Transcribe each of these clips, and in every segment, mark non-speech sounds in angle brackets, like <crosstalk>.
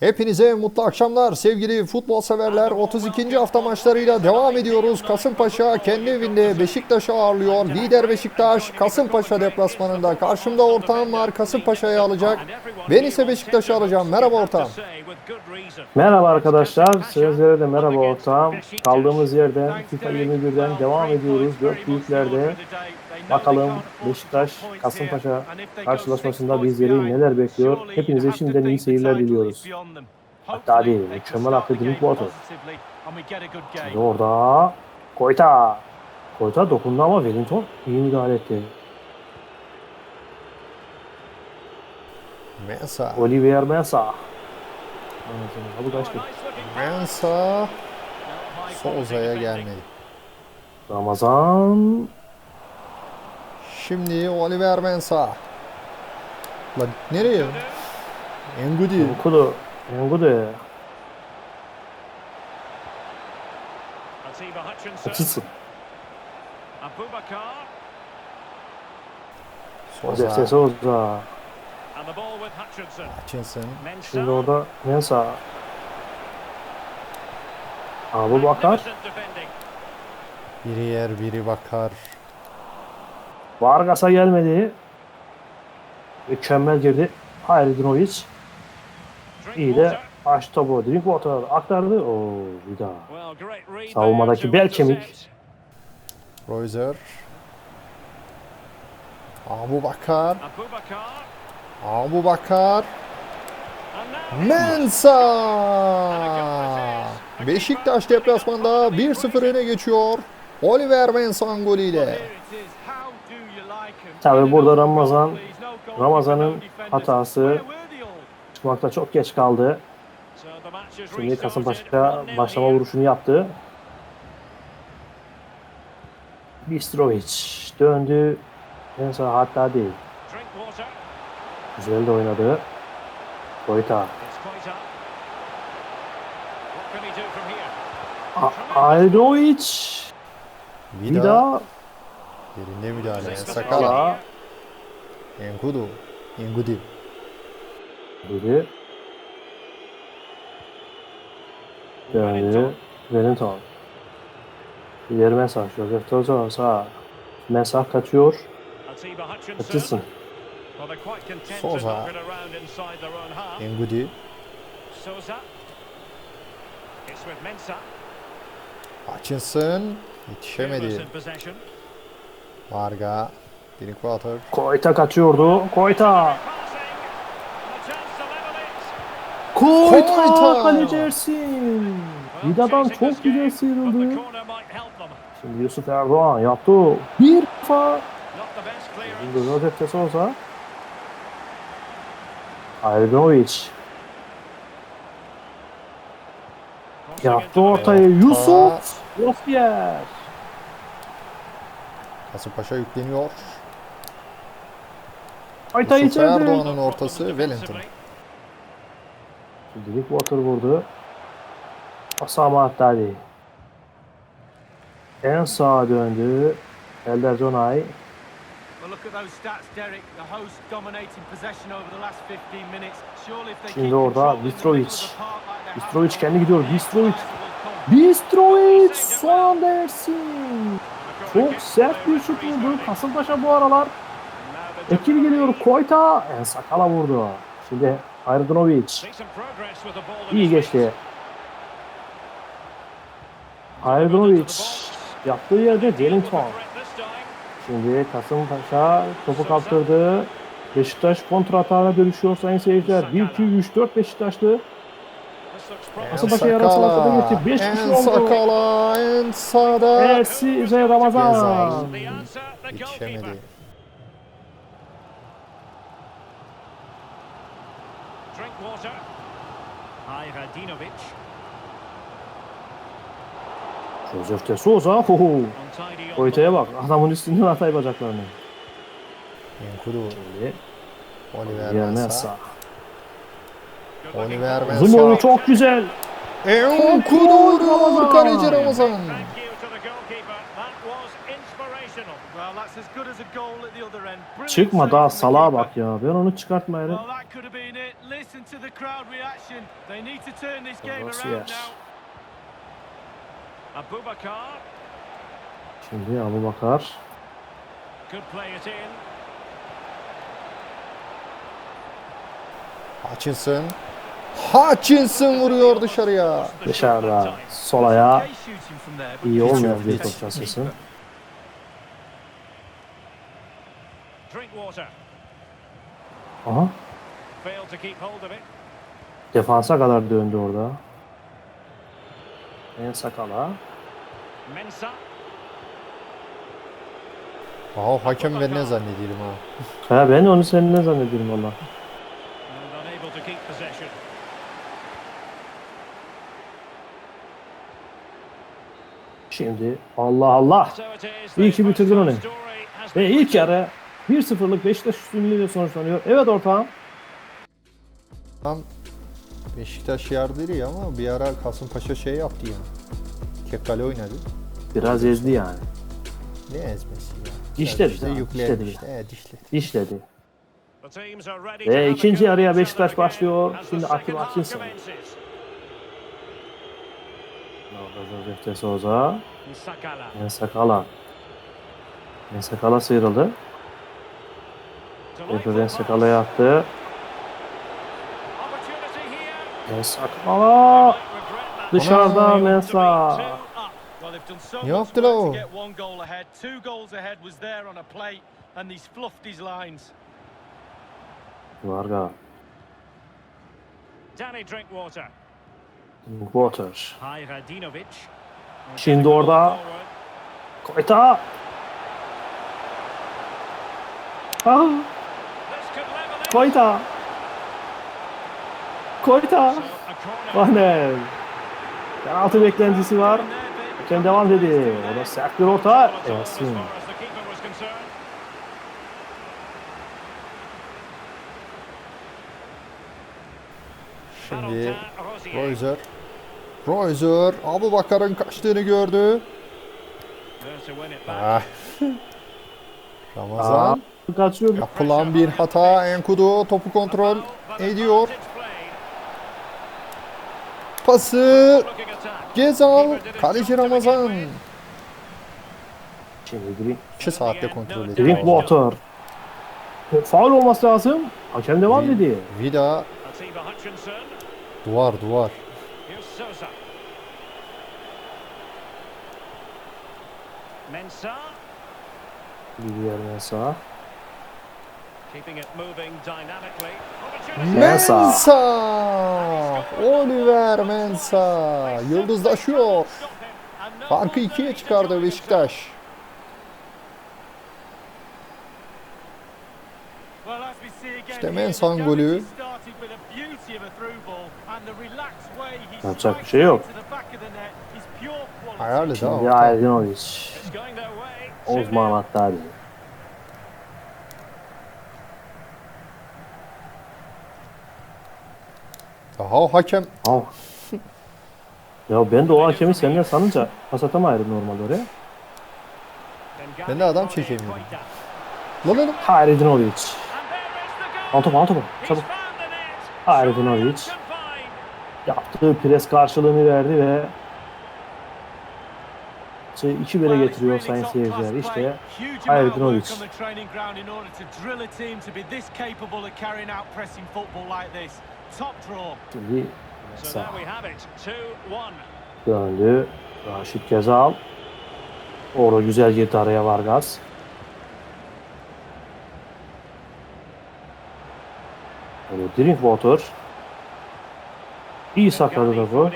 Hepinize mutlu akşamlar sevgili futbol severler. 32. hafta maçlarıyla devam ediyoruz. Kasımpaşa kendi evinde Beşiktaş'ı ağırlıyor. Lider Beşiktaş Kasımpaşa deplasmanında. Karşımda ortağım var Kasımpaşa'yı alacak. Ben ise Beşiktaş'ı alacağım. Merhaba ortağım. Merhaba arkadaşlar, sizlere de merhaba ortağım. Kaldığımız yerden FIFA 21'den devam ediyoruz. Dört büyüklerde bakalım Beşiktaş Kasımpaşa karşılaşmasında bizleri neler bekliyor. Hepinize şimdiden iyi seyirler diliyoruz. Hatta değil, mükemmel aklı Drink Water. Şimdi orada Koyta. Koyta dokundu ama Wellington iyi müdahale etti. Mensa. Olivier Mensah. Bu kaçtı. Mensa. Souza'ya gelmedi. Ramazan. Şimdi Oliver Mensa. Lan nereye? Engudi. Kudu. Engudu. Hutchinson. Souza. Jose Souza. Hutchinson. Şimdi orada Mensah. Abu Bakar. Biri yer biri bakar. Vargas'a gelmedi. Mükemmel girdi. Hayredinovic. İyi de açtı topu. Drinkwater aktardı. Oo bir daha. Savunmadaki bel kemik. Royzer. Abu Bakar. Abu Bakar. Mensa. Beşiktaş deplasmanda 1-0 öne geçiyor. Oliver Mensah'ın golüyle. Tabii burada Ramazan Ramazan'ın hatası çıkmakta çok geç kaldı. Şimdi Kasımpaşa başlama vuruşunu yaptı. Bistrovic döndü. Mensah hatta değil. Güzel de oynadı. Koyta. Aydovic. Vida. Vida. Yerinde müdahale. Sakala. Kala. Enkudu. Engudi. Biri. Döndü. Wellington. İleri mesaj. Joseph Tozo sağ. Mesaj kaçıyor. Hutchinson. Souza. Engudi. Hutchinson. Yetişemedi. Varga. Drinkwater. Koyta kaçıyordu. Koyta. Koyta. Koyta. Kaleci Ersin. Vida'dan çok güzel sıyrıldı. Şimdi Yusuf Erdoğan yaptı. Bir defa. Şimdi Joseph de Souza. Aydanovic. Yaptı ortayı. Yusuf. Yosfiyer. Kasımpaşa yükleniyor. Yusuf içeride. Erdoğan'ın ortası Wellington. Şimdi Water vurdu. Osama Haddadi. En sağa döndü. Elder Zonay. Şimdi orada Bistrovic. Bistrovic kendi gidiyor. Bistrovic. Bistrovic son anda Ersin. Çok sert bir şut vurdu. Kasımpaşa bu aralar. Ekibi geliyor. Koyta. En sakala vurdu. Şimdi Ayrıdınovic. İyi geçti. Ayrıdınovic. Yaptığı yerde Wellington. Şimdi Kasımpaşa topu kaptırdı. Beşiktaş kontra atağına dönüşüyor sayın seyirciler. 1, 2, 3, 4 Beşiktaşlı. Kasımpaşa yarı sahada geçti. 5 En kişi oldu. sakala. En sağda. Ersi ve Ramazan. Yetişemedi. Drinkwater. Hayradinovic. Josef de Souza. Koyta'ya bak. Adamın üstünden atay bacaklarını. Enkudu. Şimdi Oliver sağ. Oliver Mensah. çok güzel. Enkudu. Kaleci Ramazan. Çıkma daha salağa bak ya. Ben onu Nasıl around yer? Şimdi Abu Bakar. Hutchinson. Hutchinson vuruyor dışarıya. Dışarıda. Sol ayağı iyi olmayan bir top. Drinkwater. Aha. Failed to keep hold of it. Defansa kadar döndü orada. En sakala. Aa, hakem ben ne zannediyorum ha. Ha ben onu senin ne zannediyorum valla. Şimdi Allah Allah. İyi ki bitirdin onu. Ve ilk yarı 1-0'lık Beşiktaş üstünlüğüyle sonuçlanıyor. Evet ortağım. Tam Beşiktaş yardır ya ama bir ara Kasımpaşa şey yaptı ya. Kekkale oynadı. Biraz ezdi yani. Ne ezmesi ya. Dişledi İşte daha, yüklendi dişledi. işte. He, dişledi. İşledi. The teams are ready to Ve ikinci yarıya Beşiktaş başlıyor. Şimdi Akif half Josef de Souza. Sakala. En sakala. En sakala sıyrıldı. Tekrar en sakalaya attı. Opportunity here. En sakala. Dışarıda. Mensa. Ne work to o? get one goal ahead. Two goals ahead was there on a plate, and he's fluffed his lines. Varga. Danny Drinkwater. Water. Şimdi orada. Koyta. Ah. Koyta. Koyta. So a corner. Vahnel. Penaltı beklentisi var. Hakem devam dedi. O da sert bir orta. İt's Şimdi. Royzer. Royzer Abu Bakar'ın kaçtığını gördü. Ah. <laughs> Ramazan. Kaçıyor. Yapılan bir hata. Enkudu topu kontrol ediyor. Pası. Gezal. Kaleci Ramazan. Şimdi Drink, 2 saatte kontrol ediyor. Drinkwater. Faul olması lazım. Hakem devam dedi. Vida. Duvar duvar. Mensah. Bir yerden sağa. Keeping it moving dynamically. Opportunity. Mensah. Mensah. Oliver Mensah. Yıldızlaşıyor. Farkı ikiye çıkardı Beşiktaş. İşte Mensah'ın golü. Yapacak bir şey yok. Ayarlı da Şimdi way. Osman Hattari. Daha o hakem Al. Ya ben de o hakemi senden sanınca pas atamayırım normalde oraya. Ben de adam çekemiyorum. Lan lan. Hayredinovic. Al topu al topu. Çabuk. Hayredinovic. Yaptığı pres karşılığını verdi ve şey, iki bire getiriyor sayın seyirciler. İşte Hayredinovic. Şimdi sağ there we have it. 2-1. döndü. Raşit Gezal. Orada güzel girdi araya Vargas. Böyle Drinkwater. İyi sakladı da bu.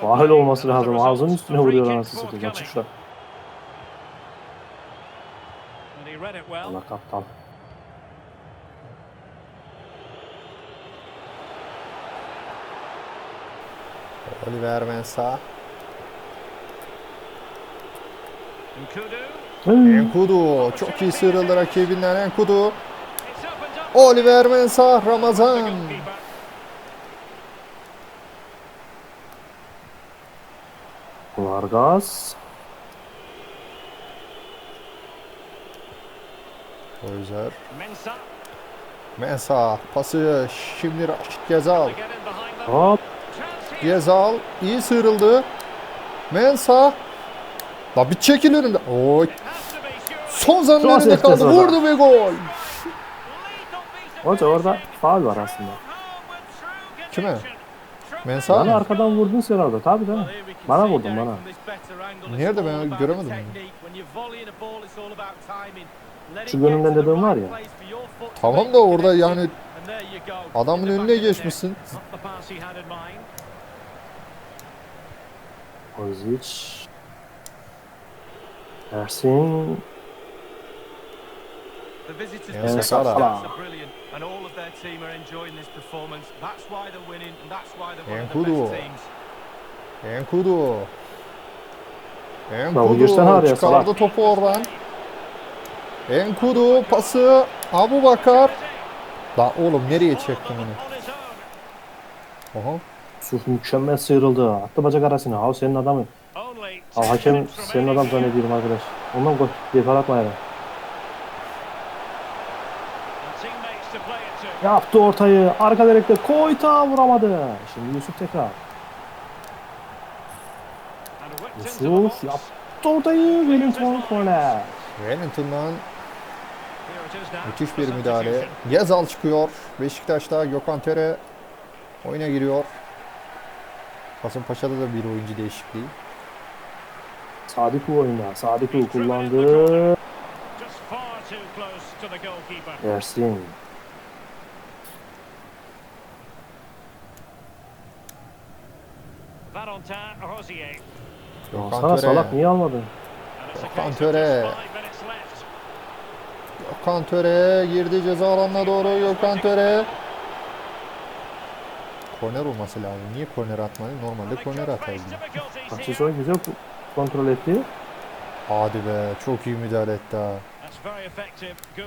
Faal olması lazım. Ağzının üstüne vuruyor anasını satayım. Açık şurada. Allah kaptan. Oliver Mensah. Nkudu. Enkudu. Çok iyi sıyrıldı rakibinden Enkudu. Oliver Mensah Ramazan. Vargas. Özer. Mensah. Mensa pası şimdi Raşit Gezal. Hop. Gezal iyi sıyrıldı. Mensa. La bir çekil önümde. Oy. Son önünde ses kaldı. Vurdu ve gol. Hoca orada faul var aslında. Kime? Mensa Bana mı? arkadan vurdun sen orada. Tabii we can Bana vurdun bana. Nerede ben göremedim. Let Şu önümden dediğim var ya. Tamam da orada yani adamın önüne geçmişsin. Ozic. Ersin. Yeah, Salah. and all of their team are enjoying this performance. That's why they're winning, and that's why they're one of the best teams. Enkudu. Enkudu çıkardı topu oradan. Enkudu pası Abu Bakar. La oğlum nereye çektin own. Oha. Suf mükemmel sıyrıldı. Attı bacak arasına. Ha senin adamın. Only Ha hakem senin adam zannediyorum arkadaş. Ondan gol. Defar atmayalım. And Yaptı ortayı. Arka direkte Koyta vuramadı. Şimdi Yusuf tekrar. Yusuf yaptı ortayı. Wellington corner. Wellington'dan müthiş bir müdahale. Gezal çıkıyor. Beşiktaş'ta Gökhan Töre oyuna giriyor. Kasımpaşa'da da bir oyuncu değişikliği. Sadiku oyunda. Sadiku kullandı. Ersin. Gökhan sana salak niye almadın? Gökhan of Töre. Gökhan Töre girdi ceza alanına doğru Gökhan Töre. Korner olması lazım. Niye korner atmadı? Normalde korner atardı. Maçı sonra güzel kontrol etti. Hadi be çok iyi müdahale etti ha.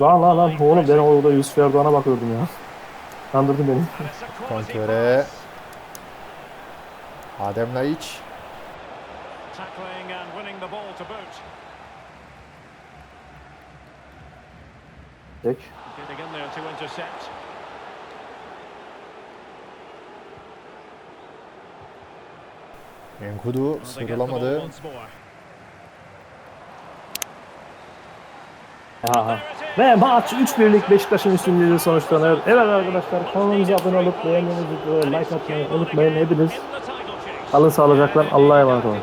Lan lan lan oğlum ben orada Yusuf Erdoğan'a bakıyordum ya. Kandırdı beni. Quality Töre. Adem Laiç. Tek. Enkudu sıyrılamadı. Aha. Ve maç 3-1'lik Beşiktaş'ın üstünlüğüyle sonuçlanır. Evet arkadaşlar kanalımıza abone olup beğenmeyi, like atmayı unutmayın. Hepiniz Kalın sağlıcakla Allah'a emanet olun.